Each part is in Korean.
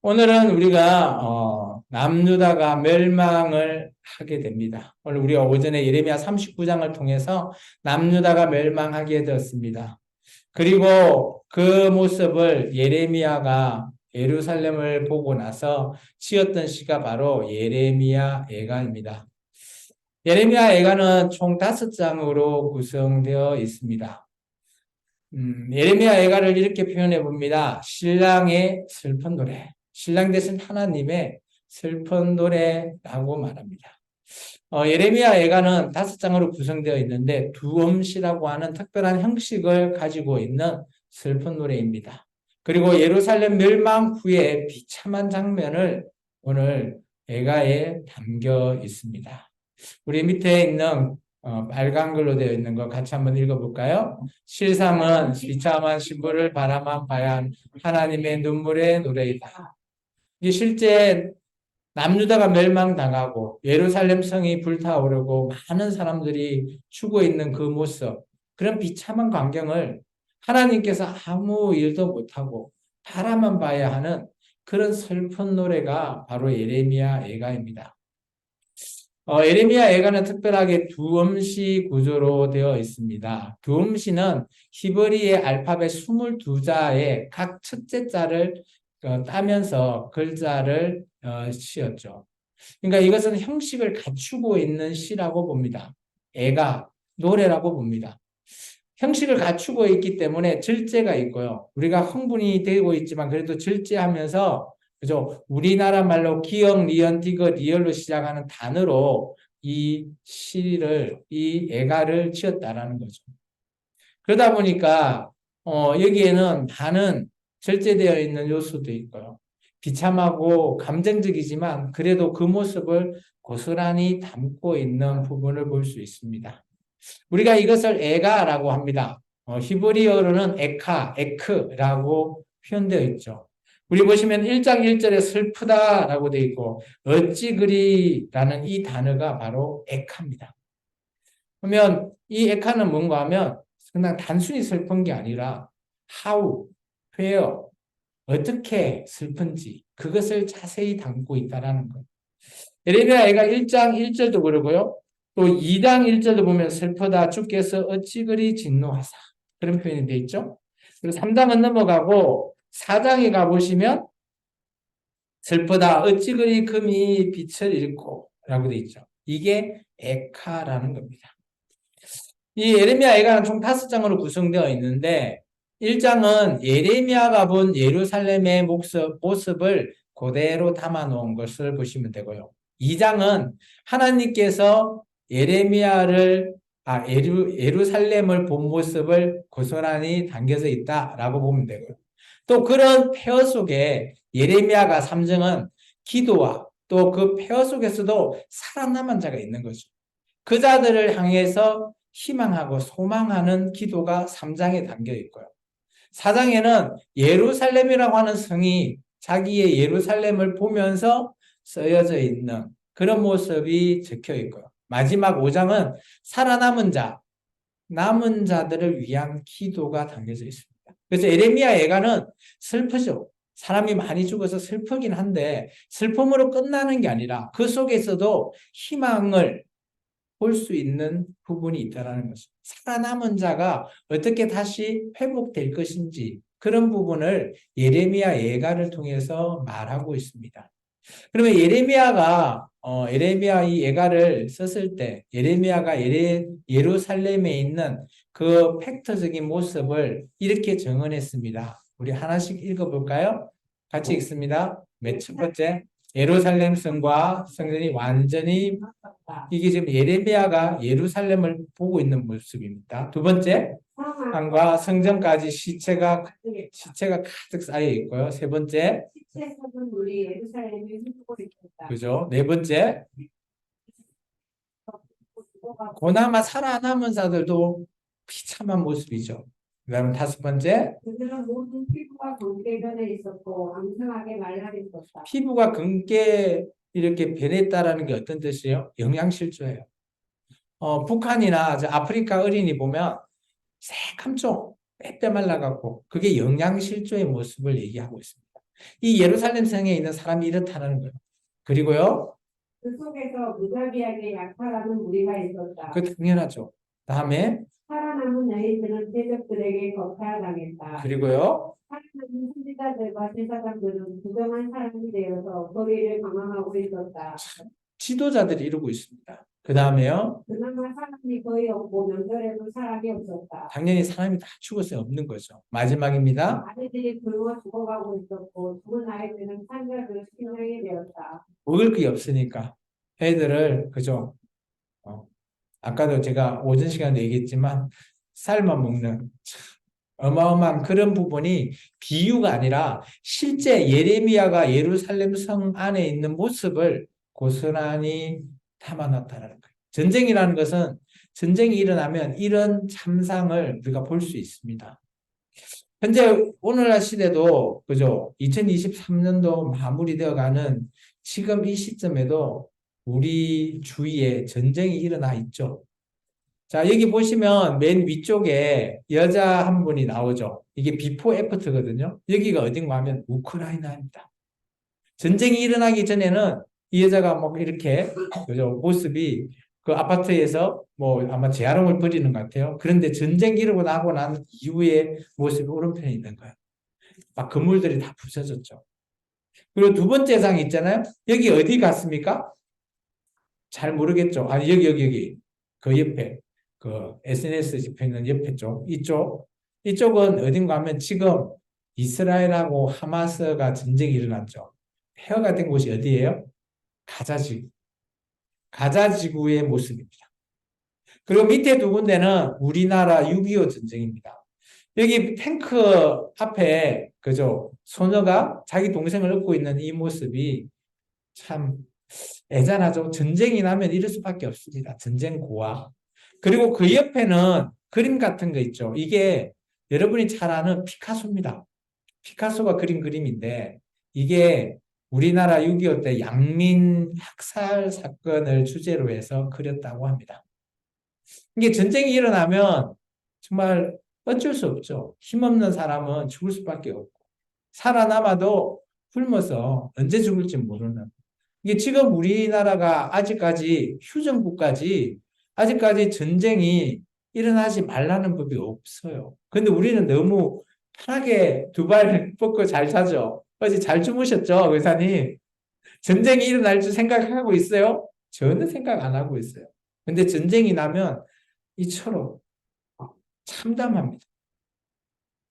오늘은 우리가 어, 남유다가 멸망을 하게 됩니다. 오늘 우리가 오전에 예레미야 39장을 통해서 남유다가 멸망하게 되었습니다. 그리고 그 모습을 예레미야가 예루살렘을 보고 나서 지었던 시가 바로 예레미야 애가입니다. 예레미야 애가는 총 다섯 장으로 구성되어 있습니다. 음, 예레미야 애가를 이렇게 표현해 봅니다. 신랑의 슬픈 노래. 신랑 대신 하나님의 슬픈 노래라고 말합니다. 어, 예레미야 애가는 다섯 장으로 구성되어 있는데 두음시라고 하는 특별한 형식을 가지고 있는 슬픈 노래입니다. 그리고 예루살렘 멸망 후에 비참한 장면을 오늘 애가에 담겨 있습니다. 우리 밑에 있는 어, 빨간 글로 되어 있는 거 같이 한번 읽어볼까요? 실상은 비참한 신부를 바라만 봐야 하나님의 눈물의 노래이다. 이게 실제 남유다가 멸망당하고 예루살렘 성이 불타오르고 많은 사람들이 죽어 있는 그 모습, 그런 비참한 광경을 하나님께서 아무 일도 못하고 바라만 봐야 하는 그런 슬픈 노래가 바로 예레미야 애가입니다. 어, 예레미야 애가는 특별하게 두 음시 구조로 되어 있습니다. 두 음시는 히브리의 알파벳 22자의 각 첫째 자를 어, 따면서 글자를 어, 씌었죠. 그러니까 이것은 형식을 갖추고 있는 시라고 봅니다. 애가 노래라고 봅니다. 형식을 갖추고 있기 때문에 절제가 있고요. 우리가 흥분이 되고 있지만 그래도 절제하면서 그죠? 우리나라 말로 기역, 리언, 디귿, 리얼로 시작하는 단어로 이 시를 이 애가를 지었다라는 거죠. 그러다 보니까 어, 여기에는 많은 절제되어 있는 요소도 있고요. 비참하고 감정적이지만 그래도 그 모습을 고스란히 담고 있는 부분을 볼 수 있습니다. 우리가 이것을 에가라고 합니다. 어, 히브리어로는 에카, 에크라고 표현되어 있죠. 우리 보시면 1장 1절에 슬프다라고 되어 있고 어찌 그리라는 이 단어가 바로 에카입니다. 그러면 이 에카는 뭔가 하면 그냥 단순히 슬픈 게 아니라 where, 어떻게 슬픈지 그것을 자세히 담고 있다라는 거예요. 예레미야 애가 1장 1절도 그러고요. 또 2장 1절도 보면 슬프다 주께서 어찌 그리 진노하사 그런 표현이 돼 있죠. 그리고 3장은 넘어가고 4장에 가보시면 슬프다 어찌 그리 금이 빛을 잃고 라고 돼 있죠. 이게 에카라는 겁니다. 이 예레미야 애가는 총 다섯 장으로 구성되어 있는데 1장은 예레미야가 본 예루살렘의 모습, 모습을 그대로 담아 놓은 것을 보시면 되고요. 2장은 하나님께서 예레미야를 아, 예루, 예루살렘을 본 모습을 고스란히 담겨져 있다라고 보면 되고요. 또 그런 폐허 속에 예레미야가 3장은 기도와 또 그 폐허 속에서도 살아남은 자가 있는 거죠. 그 자들을 향해서 희망하고 소망하는 기도가 3장에 담겨 있고요. 4장에는 예루살렘이라고 하는 성이 자기의 예루살렘을 보면서 쓰여져 있는 그런 모습이 적혀 있고요. 마지막 5장은 살아남은 자, 남은 자들을 위한 기도가 담겨져 있습니다. 그래서 에레미야 예가는 슬프죠. 사람이 많이 죽어서 슬프긴 한데 슬픔으로 끝나는 게 아니라 그 속에서도 희망을 볼 수 있는 부분이 있다라는 것입니다. 살아남은 자가 어떻게 다시 회복될 것인지 그런 부분을 예레미야 예가를 통해서 말하고 있습니다. 그러면 예레미야가 어, 예레미야 이 예가를 썼을 때 예레미야가 예레, 예루살렘에 있는 그 팩터적인 모습을 이렇게 정언했습니다. 우리 하나씩 읽어볼까요? 같이 읽습니다. 몇 첫 번째 예루살렘 성과 성전이 완전히 이게 지금 예레미야가 예루살렘을 보고 있는 모습입니다. 두 번째 산과 성전까지 시체가 시체가 가득 쌓여 있고요. 세 번째. 그죠? 네 번째 고나마 살아남은 자들도 비참한 모습이죠. 그다음 다섯 번째 그들은 모든 피부가 검게 변해 있었고 왕성하게 말라 있었다. 피부가 금게 이렇게 변했다라는 게 어떤 뜻이에요? 영양실조예요. 어, 북한이나 저 아프리카 어린이 보면 새kam죠 빼빼 말라갖고 그게 영양실조의 모습을 얘기하고 있습니다. 이 예루살렘 성에 있는 사람이 이렇다는 거예요. 그리고요, 그 속에서 무자비하게 약탈하는 무리가 있었다. 그 당연하죠. 다음에 살아남은 여인들은 대적들에게 거탈당했다. 그리고요, 살아남은 선지자들과 제사장들은 부정한 사람이 되어서 소리를 강함하고 있었다. 지도자들이 이러고 있습니다. 그 다음에요, 그나마 사람이 거의 없고 명절에도 사람이 없었다. 당연히 사람이 다 죽었어요. 없는 거죠. 마지막입니다. 아이들이 굶어 죽어가고 있었고 죽은 아이들은 산자들 식량이 되었다. 먹을 게 없으니까 애들을 그죠? 어, 아까도 제가 오전 시간에 얘기했지만 쌀만 먹는 참 어마어마한 그런 부분이 비유가 아니라 실제 예레미야가 예루살렘 성 안에 있는 모습을 고스란히 담아놨다는 거예요. 전쟁이라는 것은 전쟁이 일어나면 이런 참상을 우리가 볼 수 있습니다. 현재 오늘날 시대도 그죠? 2023년도 마무리되어 가는 지금 이 시점에도 우리 주위에 전쟁이 일어나 있죠. 자, 여기 보시면 맨 위쪽에 여자 한 분이 나오죠. 이게 비포 애프터거든요. 여기가 어딘가 하면 우크라이나입니다. 전쟁이 일어나기 전에는 이 여자가 뭐 이렇게 그죠? 모습이 그 아파트에서 뭐 아마 재활용을 벌이는 것 같아요. 그런데 전쟁이 일어나고 나고 난 이후에 모습이 오른편에 있는 거예요. 막 건물들이 다 부서졌죠. 그리고 두 번째 상 있잖아요. 여기 어디 갔습니까? 잘 모르겠죠. 아니 여기 여기 여기 그 옆에 그 SNS 집회 있는 옆에 쪽 이쪽 이쪽은 어딘가 하면 지금 이스라엘하고 하마스가 전쟁이 일어났죠. 폐허가 된 곳이 어디예요? 가자지구. 가자지구의 모습입니다. 그리고 밑에 두 군데는 우리나라 6.25 전쟁입니다. 여기 탱크 앞에 그죠 소녀가 자기 동생을 업고 있는 이 모습이 참 애잔하죠. 전쟁이 나면 이럴 수밖에 없습니다. 전쟁 고아. 그리고 그 옆에는 그림 같은 거 있죠. 이게 여러분이 잘 아는 피카소입니다. 피카소가 그린 그림인데 이게 우리나라 6.25 때 양민 학살 사건을 주제로 해서 그렸다고 합니다. 이게 전쟁이 일어나면 정말 어쩔 수 없죠. 힘없는 사람은 죽을 수밖에 없고 살아남아도 굶어서 언제 죽을지 모르는 이게 지금 우리나라가 아직까지 휴전국까지 아직까지 전쟁이 일어나지 말라는 법이 없어요. 근데 우리는 너무 편하게 두 발 뻗고 잘 자죠. 어제 잘 주무셨죠, 의사님? 전쟁이 일어날 줄 생각하고 있어요? 저는 생각 안 하고 있어요. 근데 전쟁이 나면 이처럼 참담합니다.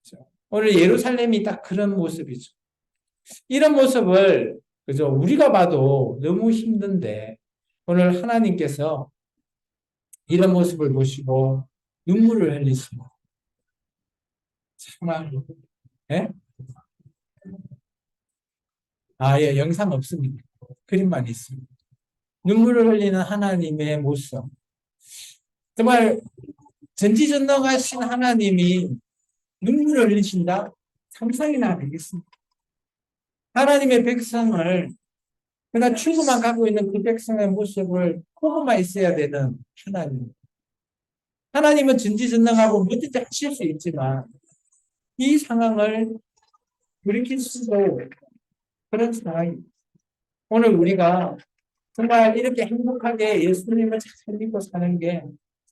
그죠? 오늘 예루살렘이 딱 그런 모습이죠. 이런 모습을 그죠? 우리가 봐도 너무 힘든데 오늘 하나님께서 이런 모습을 보시고 눈물을 흘리시고 정말 예? 아, 예, 영상 없습니다. 그림만 있습니다. 눈물을 흘리는 하나님의 모습. 정말 전지전능하신 하나님이 눈물을 흘리신다? 상상이나 안 되겠습니다. 하나님의 백성을 그러나 출구만 가고 있는 그 백성의 모습을 보고만 있어야 되는 하나님. 하나님은 전지전능하고 뭐든지 하실 수 있지만 이 상황을 돌이킬 수도 그런 상황입니다. 오늘 우리가 정말 이렇게 행복하게 예수님을 잘 믿고 사는 게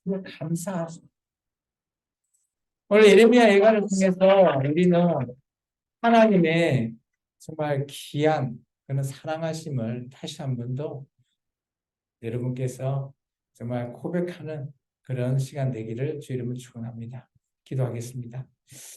정말 감사하죠. 오늘 예레미야 예가를 통해서 우리는 하나님의 정말 귀한 그런 사랑하심을 다시 한 번 더 여러분께서 정말 고백하는 그런 시간 되기를 주 이름으로 축원합니다. 기도하겠습니다.